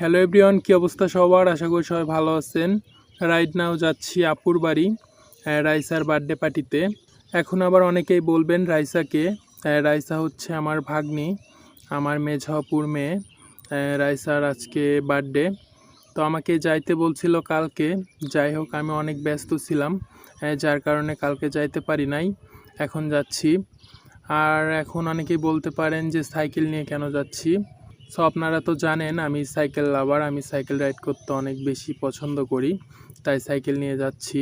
Hello everyone কী অবস্থা সবার? আশা করি সবাই ভালো আছেন। রাইট নাও যাচ্ছি আপুর বাড়ি রাইসার বার্থডে পার্টিতে এখন আবার অনেকেই বলবেন রাইসাকে রাইসা হচ্ছে আমার ভাগ্নি, আমার মেঝাপুর মেয়ে রাইসার আজকে বার্থডে তো আমাকে যাইতে বলছিল কালকে, যাই হোক আমি অনেক ব্যস্ত ছিলাম যার কারণে কালকে যাইতে পারি নাই, এখন যাচ্ছি। আর এখন অনেকেই বলতে পারেন যে সাইকেল নিয়ে কেন যাচ্ছি। সো আপনারা তো জানেন, আমি সাইকেল লাভার, আমি সাইকেল রাইড করতে অনেক বেশি পছন্দ করি, তাই সাইকেল নিয়ে যাচ্ছি।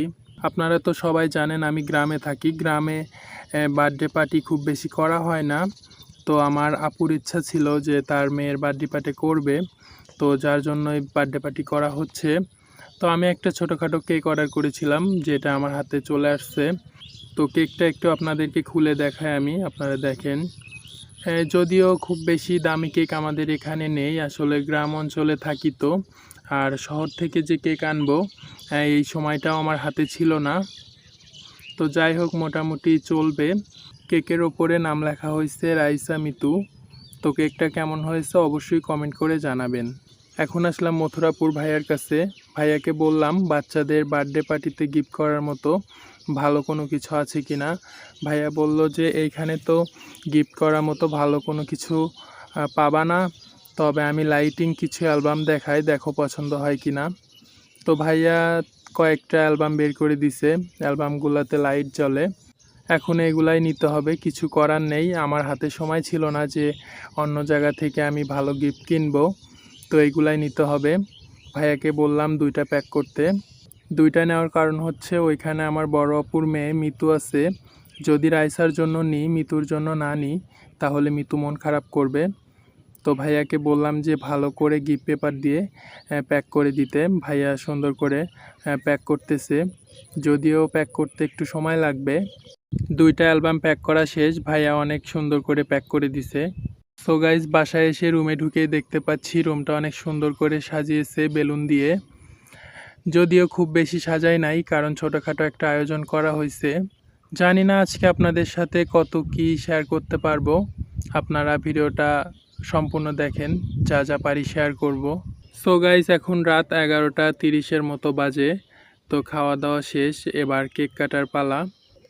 আপনারা তো সবাই জানেন, আমি গ্রামে থাকি। গ্রামে বার্থডে পার্টি খুব বেশি করা হয় না। তো আমার আপুর ইচ্ছা ছিল যে তার মেয়ের বার্থডে পার্টি করবে। তো যার জন্য এই বার্থডে পার্টি করা হচ্ছে। তো আমি একটা ছোটোখাটো কেক অর্ডার করেছিলাম, যেটা আমার হাতে চলে আসছে। তো কেকটা একটু আপনাদেরকে খুলে দেখাই আমি। আপনারা দেখেন। যদিও খুব বেশি দামি কেক আমাদের এখানে নেই আসলে গ্রাম অঞ্চলে থাকি তো। আর শহর থেকে যে কেক আনব হ্যাঁ, এই সময়টাও আমার হাতে ছিল না। তো যাই হোক মোটামুটি চলবে। কেকের ওপরে নাম লেখা হয়েছে রাইসা মিতু। তো কেকটা কেমন হয়েছে অবশ্যই কমেন্ট করে জানাবেন। এখন আসলাম মথুরাপুর ভাইয়ার কাছে। ভাইয়াকে বললাম বাচ্চাদের বার্থডে পার্টিতে গিফট করার মতো ভালো কোনো কিছু আছে কি না ভাইয়া বলল যে, এইখানে তো গিফট করার মতো ভালো কোনো কিছু পাবা না। তবে আমি লাইটিং কিছু অ্যালবাম দেখাই, দেখো পছন্দ হয় কি না তো ভাইয়া কয়েকটা অ্যালবাম বের করে দিছে। অ্যালবামগুলোতে লাইট জ্বলে। এখন এগুলাই নিতে হবে, কিছু করার নেই। আমার হাতে সময় ছিল না যে অন্য জায়গা থেকে আমি ভালো গিফট কিনবো। তো এইগুলাই নিতে হবে। ভাইয়াকে বললাম দুইটা প্যাক করতে। দুইটা নেওয়ার কারণ হচ্ছে ওইখানে আমার বড় অপুর মেয়ে মিতু আছে। যদি রাইসার জন্য নিই, মিতুর জন্য না নিই, তাহলে মিতু মন খারাপ করবে। তো ভাইয়াকে বললাম যে ভালো করে গিফট পেপার দিয়ে প্যাক করে দিতে। ভাইয়া সুন্দর করে প্যাক করতেছে। যদিও প্যাক করতে একটু সময় লাগবে। দুইটা অ্যালবাম প্যাক করা শেষ। ভাইয়া অনেক সুন্দর করে প্যাক করে দিছে। সো গাইজ বাসায় এসে রুমে ঢুকেই দেখতে পাচ্ছি। রুমটা অনেক সুন্দর করে সাজিয়েছে বেলুন দিয়ে। যদিও খুব বেশি সাজাই নাই, কারণ ছোটোখাটো একটা আয়োজন করা হয়েছে। জানি না আজকে আপনাদের সাথে কত কি শেয়ার করতে পারব। আপনারা ভিডিওটা সম্পূর্ণ দেখেন, যা যা পারি শেয়ার করব। সো গাইজ এখন রাত এগারোটা তিরিশের মতো বাজে। তো খাওয়া দাওয়া শেষ, এবার কেক কাটার পালা।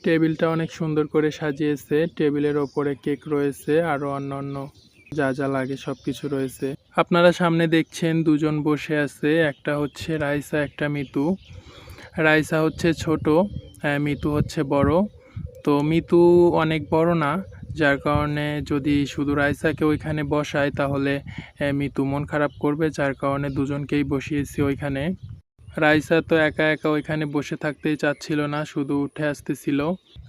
টেবিলটা অনেক সুন্দর করে সাজিয়েছে, টেবিলের ওপরে কেক রয়েছে আরও অন্য অন্য যা যা লাগে সব কিছু রয়েছে। আপনারা সামনে দেখছেন দুজন বসে আছে একটা হচ্ছে রাইসা একটা মিতু। রাইসা হচ্ছে ছোট আহ, মিতু হচ্ছে বড়। তো মিতু অনেক বড় না যার কারণে যদি শুধু রাইসাকে ওইখানে বসায় তাহলে আহ, মিতু মন খারাপ করবে যার কারণে দুজনকেই বসিয়েছি ওইখানে। রাইসা তো একা একা ওইখানে বসে থাকতেই চাচ্ছিল না, শুধু উঠে আসতেছিল।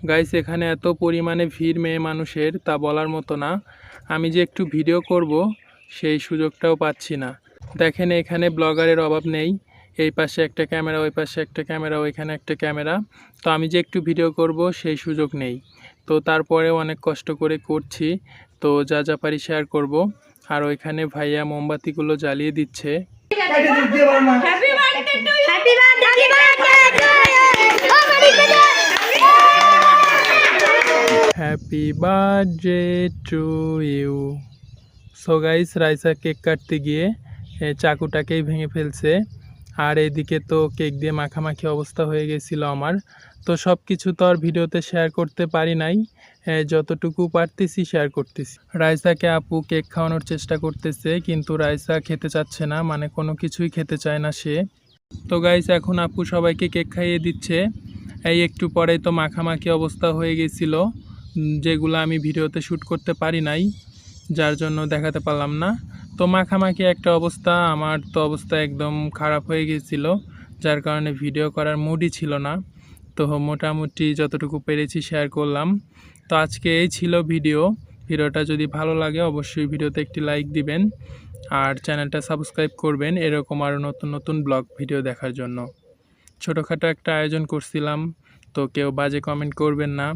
গাইস, এখানে এত পরিমাণে ভিড় মেয়ে মানুষের, তা বলার মতো না। আমি যে একটু ভিডিও করব, সেই সুযোগটাও পাচ্ছি না। দেখেন, এখানে ব্লগারের অভাব নেই। এই পাশে একটা ক্যামেরা, ওই পাশে একটা ক্যামেরা, ওইখানে একটা ক্যামেরা। তো আমি যে একটু ভিডিও করব, সেই সুযোগ নেই। তো তারপরেও অনেক কষ্ট করে করছি। তো যা যা পারি শেয়ার করব। আর ওইখানে ভাইয়া মোমবাতিগুলো জ্বালিয়ে দিচ্ছে। Happy birthday to you so guys Raisa cake কাটতে গিয়ে চাকুটাকেই ভেঙে ফেলছে। আর এদিকে তো কেক দিয়ে মাখামাখি অবস্থা হয়ে গেছিল আমার। তো সব কিছু তো আর ভিডিওতে শেয়ার করতে পারি নাই। যতটুকু পারতেছি শেয়ার করতেছি। রাইসাকে আপু কেক খাওয়ানোর চেষ্টা করতেছে, কিন্তু রাইসা খেতে চাচ্ছে না। মানে কোনো কিছুই খেতে চায় না সে। তো গাইস এখন আপু সবাইকে কেক খাইয়ে দিচ্ছে। এই একটু পরেই তো মাখামাখি অবস্থা হয়ে গেছিল যেগুলো আমি ভিডিওতে শ্যুট করতে পারি নাই, যার জন্য দেখাতে পারলাম না। তো মাখামাখি একটা অবস্থা, আমার তো অবস্থা একদম খারাপ হয়ে গেছিল, যার কারণে ভিডিও করার মুডই ছিল না। তো মোটামুটি যতটুকু পেরেছি শেয়ার করলাম। তো আজকে এই ছিল ভিডিও ভিডিওটা যদি ভালো লাগে অবশ্যই ভিডিওতে একটি লাইক দিবেন। আর চ্যানেলটা সাবস্ক্রাইব করবেন, এরকম আরও নতুন নতুন ব্লগ ভিডিও দেখার জন্য। ছোটোখাটো একটা আয়োজন করছিলাম, তো কেউ বাজে কমেন্ট করবেন না।